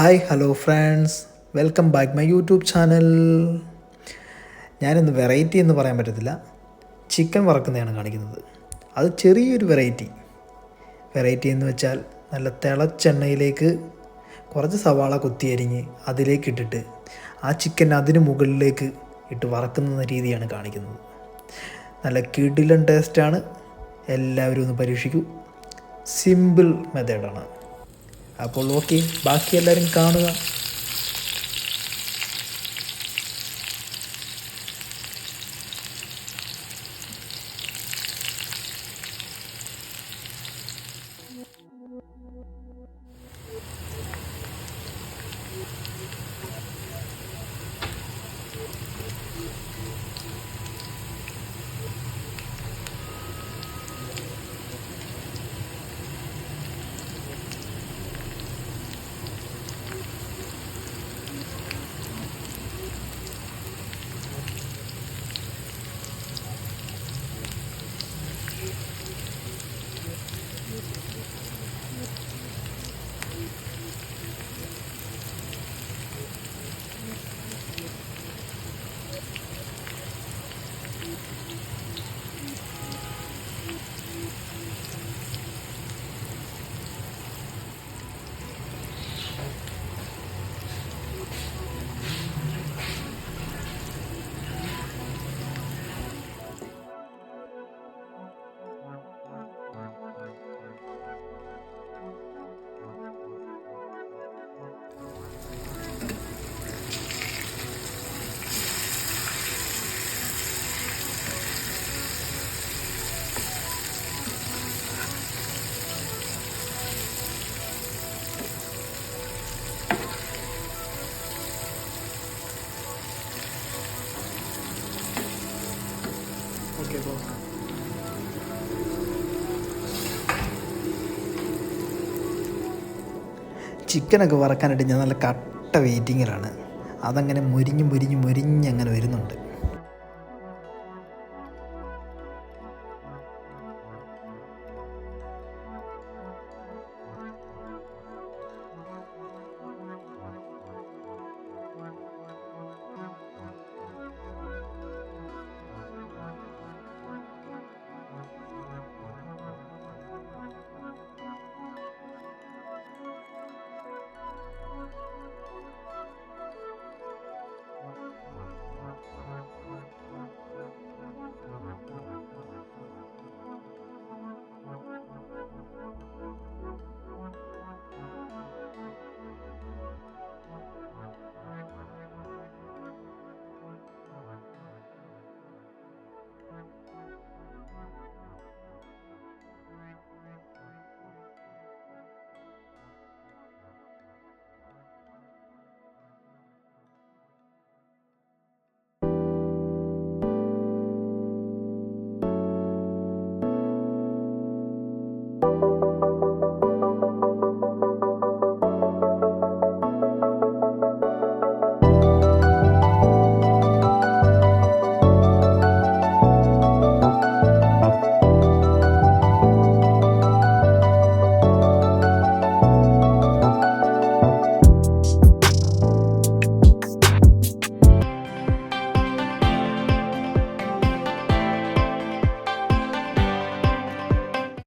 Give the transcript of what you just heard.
Hi hello friends welcome back my YouTube channel ഞാനിന്ന് variety എന്ന് പറയാൻ പറ്റത്തില്ല. ചിക്കൻ വറക്കുന്നതാണ് കാണിക്കുന്നത്. അത് ചെറിയൊരു വെറൈറ്റി വെറൈറ്റി എന്ന് വെച്ചാൽ നല്ല തിളച്ചെണ്ണയിലേക്ക് കുറച്ച് സവാള കുത്തിയരിഞ്ഞ് അതിലേക്ക് ഇട്ടിട്ട് ആ ചിക്കൻ അതിന് മുകളിലേക്ക് ഇട്ട് വറക്കുന്ന രീതിയാണ് കാണിക്കുന്നത്. നല്ല കിടിലൻ ടേസ്റ്റാണ് എല്ലാവരും ഒന്ന് പരീക്ഷിക്കൂ. സിമ്പിൾ മെത്തേഡാണ് അപ്പോൾ ഓക്കെ ബാക്കി എല്ലാവരും കാണുക. ഓക്കെ ചിക്കനൊക്കെ വറക്കാനായിട്ട് ഞാൻ നല്ല കട്ട വെയിറ്റിങ്ങിലാണ്. അതങ്ങനെ മുരിഞ്ഞ് മുരിഞ്ഞ് മുരിഞ്ഞ് അങ്ങനെ വരുന്നുണ്ട്.